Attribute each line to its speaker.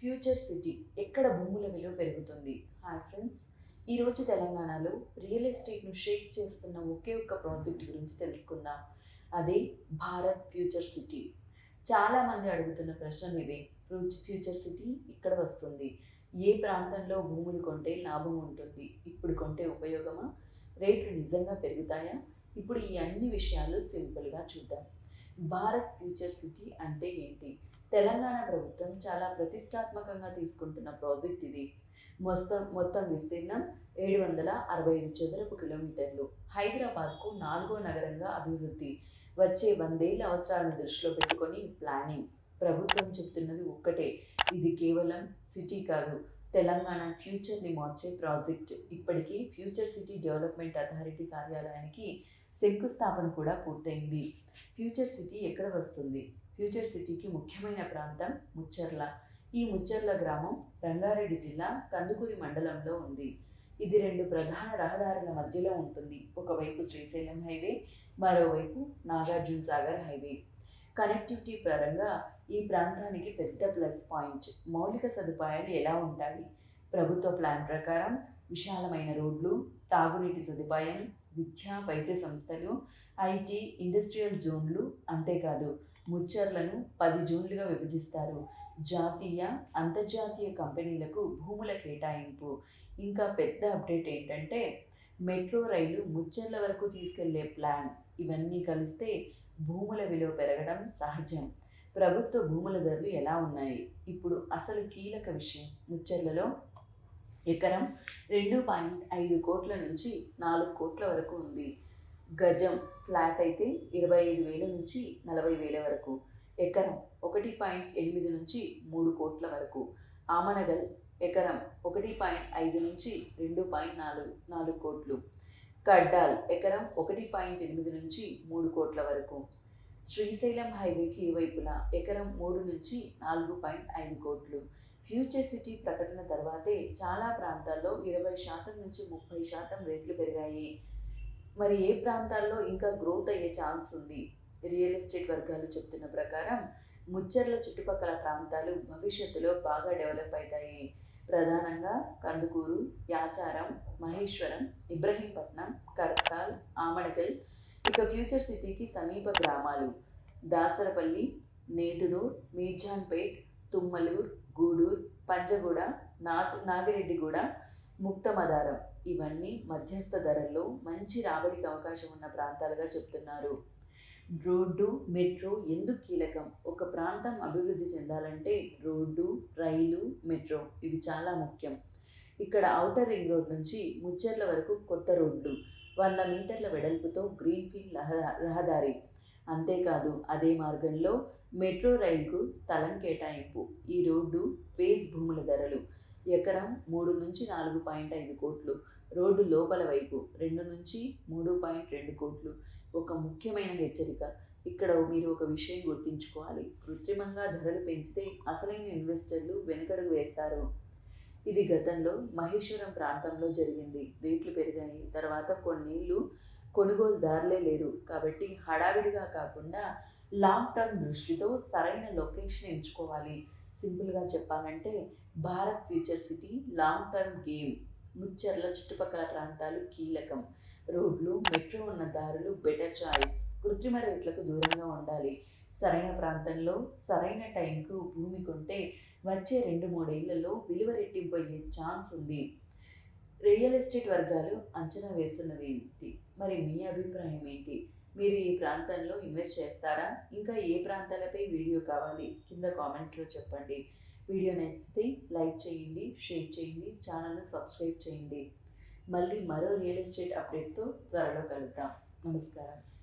Speaker 1: Future city ఎక్కడ భూముల విలువ పెరుగుతుంది? హాయ్ ఫ్రెండ్స్ ఈరోజు తెలంగాణలో రియల్ ఎస్టేట్ను షేక్ చేస్తున్న ఒకే ఒక్క ప్రాజెక్ట్ గురించి తెలుసుకుందాం. అదే భారత్ ఫ్యూచర్ సిటీ. చాలామంది అడుగుతున్న ప్రశ్నలు ఇవే ఫ్యూచర్ సిటీ ఇక్కడ వస్తుంది. ఏ ప్రాంతంలో భూములు కొంటే లాభం ఉంటుంది? ఇప్పుడు కొంటే ఉపయోగమా? రేట్లు నిజంగా పెరుగుతాయా? ఇప్పుడు ఈ అన్ని విషయాలు సింపుల్గా చూద్దాం. భారత్ ఫ్యూచర్ సిటీ అంటే ఏంటి? తెలంగాణ ప్రభుత్వం చాలా ప్రతిష్టాత్మకంగా తీసుకుంటున్న ప్రాజెక్ట్ ఇది. మొత్తం మొత్తం విస్తీర్ణం ఏడు వందల అరవై ఐదు చదరపు కిలోమీటర్లు. హైదరాబాద్కు నాలుగో నగరంగా అభివృద్ధి. వచ్చే వందేళ్ళ అవసరాలను దృష్టిలో పెట్టుకొని ప్లానింగ్. ప్రభుత్వం చెప్తున్నది ఒక్కటే ఇది కేవలం సిటీ కాదు. తెలంగాణ ఫ్యూచర్ని మార్చే ప్రాజెక్ట్. ఇప్పటికీ ఫ్యూచర్ సిటీ డెవలప్మెంట్ అథారిటీ కార్యాలయానికి శంకుస్థాపన కూడా పూర్తయింది. ఫ్యూచర్ సిటీ ఎక్కడ వస్తుంది? ఫ్యూచర్ సిటీకి ముఖ్యమైన ప్రాంతం ముచ్చర్ల. ఈ ముచ్చర్ల గ్రామం రంగారెడ్డి జిల్లా కందుకూరి మండలంలో ఉంది. ఇది రెండు ప్రధాన రహదారుల మధ్యలో ఉంటుంది. ఒకవైపు శ్రీశైలం హైవే మరోవైపు నాగార్జున సాగర్ హైవే. కనెక్టివిటీ పరంగా ఈ ప్రాంతానికి పెద్ద ప్లస్ పాయింట్. మౌలిక సదుపాయాలు ఎలా ఉంటాయి? ప్రభుత్వ ప్లాన్ ప్రకారం విశాలమైన రోడ్లు తాగునీటి సదుపాయం విద్యా వైద్య సంస్థలు ఐటీ ఇండస్ట్రియల్ జోన్లు అంతేకాదు. ముచ్చర్లను పది జోన్లుగా విభజిస్తారు. జాతీయ అంతర్జాతీయ కంపెనీలకు భూముల కేటాయింపు. ఇంకా పెద్ద అప్డేట్ ఏంటంటే మెట్రో రైలు ముచ్చర్ల వరకు తీసుకెళ్ళే ప్లాన్. ఇవన్నీ కలిస్తే భూముల విలువ పెరగడం సహజం. ప్రభుత్వ భూముల ధరలు ఎలా ఉన్నాయి? ఇప్పుడు అసలు కీలక విషయం ముచ్చర్లలో ఎకరం రెండు పాయింట్ ఐదు కోట్ల నుంచి నాలుగు కోట్ల వరకు ఉంది. గజం ఫ్లాట్ అయితే ఇరవై ఐదు వేల నుంచి నలభై వేల వరకు ఎకరం ఒకటి పాయింట్ ఎనిమిది నుంచి మూడు కోట్ల వరకు ఆమనగల్ ఎకరం ఒకటి పాయింట్ ఐదు నుంచి రెండు పాయింట్ నాలుగు నాలుగు కోట్లు కడ్డాల్ ఎకరం ఒకటి పాయింట్ ఎనిమిది నుంచి మూడు కోట్ల వరకు శ్రీశైలం హైవేకి ఇరువైపులా ఎకరం మూడు నుంచి నాలుగు పాయింట్ ఐదు కోట్లు. ఫ్యూచర్ సిటీ ప్రకటన తర్వాతే చాలా ప్రాంతాల్లో ఇరవై శాతం నుంచి ముప్పై శాతం రేట్లు పెరిగాయి. మరి ఏ ప్రాంతాల్లో ఇంకా గ్రోత్ అయ్యే ఛాన్స్ ఉంది? రియల్ ఎస్టేట్ వర్గాలు చెప్తున్న ప్రకారం ముచ్చర్ల చుట్టుపక్కల ప్రాంతాలు భవిష్యత్తులో బాగా డెవలప్ అవుతాయి. ప్రధానంగా కందుకూరు యాచారం మహేశ్వరం ఇబ్రహీంపట్నం కడతాల్ ఆమడకల్ ఇక ఫ్యూచర్ సిటీకి సమీప గ్రామాలు దాసరపల్లి నేతుడూర్ మీర్జాన్పేట్ తుమ్మలూర్ గూడూర్ పంజగూడ నాస్ నాగిరెడ్డిగూడ ముక్తమదారం ఇవన్నీ మధ్యస్థ ధరల్లో మంచి రాబడికి అవకాశం ఉన్న ప్రాంతాలుగా చెప్తున్నారు. రోడ్డు మెట్రో ఎందుకు కీలకం? ఒక ప్రాంతం అభివృద్ధి చెందాలంటే రోడ్డు రైలు మెట్రో ఇవి చాలా ముఖ్యం. ఇక్కడ ఔటర్ రింగ్ రోడ్ నుంచి ముచ్చర్ల వరకు కొత్త రోడ్లు వంద మీటర్ల వెడల్పుతో గ్రీన్ఫీల్డ్ రహదారి. అంతేకాదు అదే మార్గంలో మెట్రో రైలుకు స్థలం కేటాయింపు. ఈ రోడ్డు ఫేజ్ భూముల ధరలు. ఎకరం మూడు నుంచి నాలుగు పాయింట్ ఐదు కోట్లు రోడ్డు లోపల వైపు రెండు నుంచి మూడు పాయింట్ రెండు కోట్లు. ఒక ముఖ్యమైన హెచ్చరిక. ఇక్కడ మీరు ఒక విషయం గుర్తుంచుకోవాలి. కృత్రిమంగా ధరలు పెంచితే అసలైన ఇన్వెస్టర్లు వెనుకడుగు వేస్తారు. ఇది గతంలో మహేశ్వరం ప్రాంతంలో జరిగింది. రేట్లు పెరిగాయి. తర్వాత కొన్నేళ్ళు కొనుగోలుదారులే లేరు. కాబట్టి హడావిడిగా కాకుండా లాంగ్ టర్మ్ దృష్టితో సరైన లొకేషన్ ఎంచుకోవాలి. సింపుల్గా చెప్పాలంటే Bharat future city long term game Mucherla చుట్టుపక్కల ప్రాంతాలు కీలకం. రోడ్లు మెట్రో ఉన్న దారులు బెటర్ చాయిస్ కృత్రిమ రేట్లకు దూరంగా ఉండాలి. సరైన ప్రాంతంలో సరైన టైంకు భూమి కొంటే వచ్చే రెండు మూడేళ్ళలో విలువ రెట్టింపు అయ్యే ఛాన్స్ ఉంది. రియల్ ఎస్టేట్ వర్గాలు అంచనా వేస్తున్నది ఏంటి? మరి మీ అభిప్రాయం ఏంటి? మీరు ఈ ప్రాంతంలో ఇన్వెస్ట్ చేస్తారా? ఇంకా ఏ ప్రాంతాలపై వీడియో కావాలి? కింద కామెంట్స్లో చెప్పండి. వీడియో నచ్చితే లైక్ చేయండి షేర్ చేయండి ఛానల్ను సబ్స్క్రైబ్ చేయండి. మళ్ళీ మరో రియల్ ఎస్టేట్ అప్డేట్తో త్వరలో కలుద్దాం. నమస్కారం.